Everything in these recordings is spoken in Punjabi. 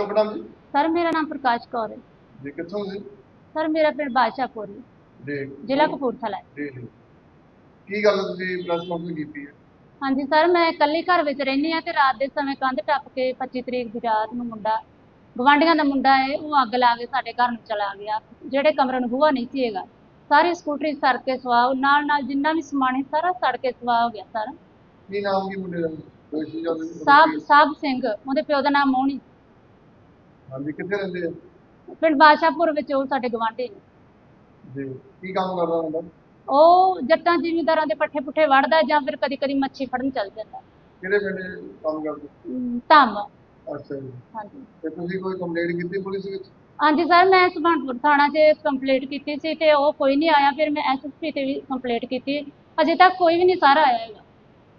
ਸ਼ੁਭ ਨਾਮ ਜੀ? ਸਰ ਮੇਰਾ ਨਾਮ ਪ੍ਰਕਾਸ਼ ਕੌਰ ਹੈ। ਜੀ ਕਿੱਥੋਂ ਸੀ ਸਰ ਮੇਰਾ ਪਿੰਡ ਬਾਦਸ਼ਾਹਪੁਰ ਹੈ। ਜੀ। ਜ਼ਿਲ੍ਹਾ ਕਪੂਰਥਲਾ ਹੈ। ਜੀ ਜੀ। ਕੀ ਗੱਲ ਤੁਸੀਂ ਪ੍ਰੈਸ ਕਾਨਫਰੰਸ ਕੀਤੀ ਹੈ? ਹਾਂਜੀ ਸਰ ਮੈਂ ਇਕੱਲੀ ਘਰ ਵਿੱਚ ਰਹਿੰਦੀ ਆ ਤੇ ਰਾਤ ਦੇ ਸਮੇਂ ਕੰਧ ਟੱਪ ਕੇ 25 ਤਰੀਕ ਦੀ ਰਾਤ ਨੂੰ ਮੁੰਡਾ ਗਵਾਂਢੀਆਂ ਦਾ ਮੁੰਡਾ ਹੈ ਉਹ ਅੱਗ ਲਾ ਕੇ ਸਾਡੇ ਘਰ ਨੂੰ ਚਲਾ ਗਿਆ। ਜਿਹੜੇ ਕਮਰੇ ਨੂੰ ਬੂਹਾ ਨਹੀਂ ਸੀ ਹੈਗਾ। ਸਾਰੀ ਸਕੂਟਰੀ ਸੜ ਕੇ ਸਵਾਹ ਨਾਲ ਨਾਲ ਜਿੰਨਾ ਵੀ ਸਮਾਨ ਸੀ ਸਾਰਾ ਸੜ ਕੇ ਸਵਾਹ ਹੋ ਗਿਆ ਸਰ। ਕੀ ਨਾਮ ਕੀ ਮੁੰਡੇ ਦਾ? ਦੋਸ਼ੀ ਜਾਂ ਸਾਬ ਸਾਬ ਸਿੰਘ ਉਹਦੇ ਪਿਓ ਦਾ ਨਾਮ ਮੋਹਣੀ। ਹਾਂਜੀ ਕਿੱਥੇ ਰਹਿੰਦੇ ਆ? ਪਿੰਡ ਬਾਦਸ਼ਾਹਪੁਰ ਵਿੱਚ ਉਹ ਸਾਡੇ ਗਵਾਂਢੀ ਨੇ। ਜੀ ਕੀ ਕੰਮ ਕਰਦਾ ਹੁੰਦਾ ਉਹ ਜੱਟਾਂ ਜ਼ਿਮੀਂਦਾਰਾਂ ਦੇ ਪੱਠੇ ਪੁੱਠੇ ਵੜਦਾ ਜਾਂ ਫਿਰ ਕਦੀ ਕਦੀ ਮੱਛੀ ਫੜਨ ਚੱਲ ਜਾਂਦਾ। ਕਿਹੜੇ ਪਿੰਡ ਕੰਮ ਕਰਦੇ? ਧੰਮ। ਅੱਛਾ ਜੀ। ਹਾਂਜੀ। ਤੇ ਤੁਸੀਂ ਕੋਈ ਕੰਪਲੇਂਟ ਕੀਤੀ ਪੁਲਿਸ ਵਿੱਚ? ਹਾਂਜੀ ਸਰ ਮੈਂ ਸੁਭਾਨਪੁਰ ਥਾਣਾ 'ਚ ਕੰਪਲੀਟ ਕੀਤੀ ਸੀ ਤੇ ਉਹ ਕੋਈ ਨਹੀਂ ਆਇਆ ਫਿਰ ਮੈਂ ਐਸਐਸਪੀ ਤੇ ਵੀ ਕੰਪਲੀਟ ਕੀਤੀ। ਅਜੇ ਤੱਕ ਕੋਈ ਵੀ ਨਹੀਂ ਸਰ ਆਇਆ ਹੈਗਾ।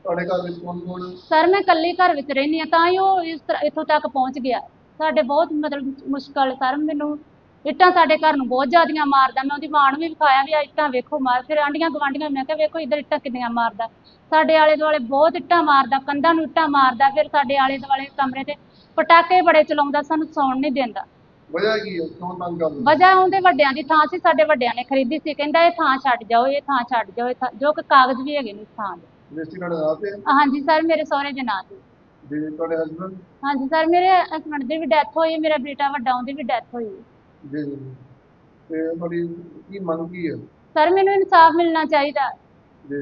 ਤੁਹਾਡੇ ਘਰ ਵਿੱਚ ਕੌਣ ਕੌਣ? ਸਰ ਮੈਂ ਇਕੱਲੀ ਘਰ ਵਿੱਚ ਰਹਿੰਦੀ ਆ ਤਾਂ ਹੀ ਉਹ ਇਸ ਤਰ੍ਹਾਂ ਇੱਥੋਂ ਤੱਕ ਪਹੁੰਚ ਗਿਆ। ਸਾਡੇ ਬਹੁਤ ਮਤਲਬ ਮੁਸ਼ਕਲ ਸਰ ਮੈਨੂੰ। ਇੱਟਾਂ ਸਾਡੇ ਘਰ ਨੂੰ ਬਹੁਤ ਜ਼ਿਆਦੀਆਂ ਮਾਰਦਾ। ਮੈਂ ਉਹਦੀ ਮਾਂ ਨੂੰ ਵੀ ਵਿਖਾਇਆ ਵੀ ਆ ਇੱਟਾਂ ਵੇਖੋ ਮਾਰ। ਫਿਰ ਆਂਡੀਆਂ ਗਵਾਂਡੀਆਂ ਮੈਂ ਕਿਹਾ ਵੇਖੋ ਇੱਧਰ ਇੱਟਾਂ ਕਿੰਨੀਆਂ ਮਾਰਦਾ। ਸਾਡੇ ਆਲੇ ਦੁਆਲੇ ਬਹੁਤ ਇੱਟਾਂ ਮਾਰਦਾ ਕੰਧਾਂ ਨੂੰ ਇੱਟਾਂ ਮਾਰਦਾ। ਫਿਰ ਸਾਡੇ ਆਲੇ ਦੁਆਲੇ ਕਮਰੇ ਤੇ ਪਟਾਕੇ ਬੜੇ ਚਲਾਉਂਦਾ ਸਾਨੂੰ ਸੌਣ ਨਹੀਂ ਦਿੰਦਾ। ਵਜ੍ਹਾ ਕੀ ਹੈ? ਕਿਉਂ ਤੰਗ ਕਰਦਾ ਵਜ੍ਹਾ ਉਹਦੇ ਵੱਡਿਆਂ ਦੀ ਥਾਂ ਸੀ ਸਾਡੇ ਵੱਡਿਆਂ ਨੇ ਖਰੀਦੀ ਸੀ। ਕਹਿੰਦਾ ਇਹ ਥਾਂ ਛੱਡ ਜਾਓ ਇਹ ਥਾਂ ਛੱਡ ਜਾਓ ਇਹ ਥਾਂ- ਜੋ ਕਿ ਕਾਗਜ਼ ਵੀ ਹੈਗੇ ਨੇ ਇਸ ਥਾਂ ਦੇ। ਰਜਿਸਟਰੀ ਹਾਂਜੀ ਸਰ ਮੇਰੇ ਸਹੁਰੇ ਦੇ ਨਾਂ ਤੇ। ਜੀ ਤੁਹਾਡੇ ਹਸਬੰਡ ਹਾਂਜੀ ਸਰ ਮੇਰੇ ਹਸਬੰਡ ਦੀ ਵੀ ਡੈਥ ਹੋਈ ਮੇਰਾ ਬੇਟਾ ਵੱਡਾ ਉਹਦੀ ਵੀ ਡੈਥ ਹੋਈ। ਜੀ ਜੀ। ਜੀ। ਤੇ ਤੁਹਾਡੀ ਕੀ ਮੰਗ ਕੀ ਹੈ? ਸਰ ਮੈਨੂੰ ਇਨਸਾਫ ਮਿਲਣਾ ਚਾਹੀਦਾ। ਜੀ।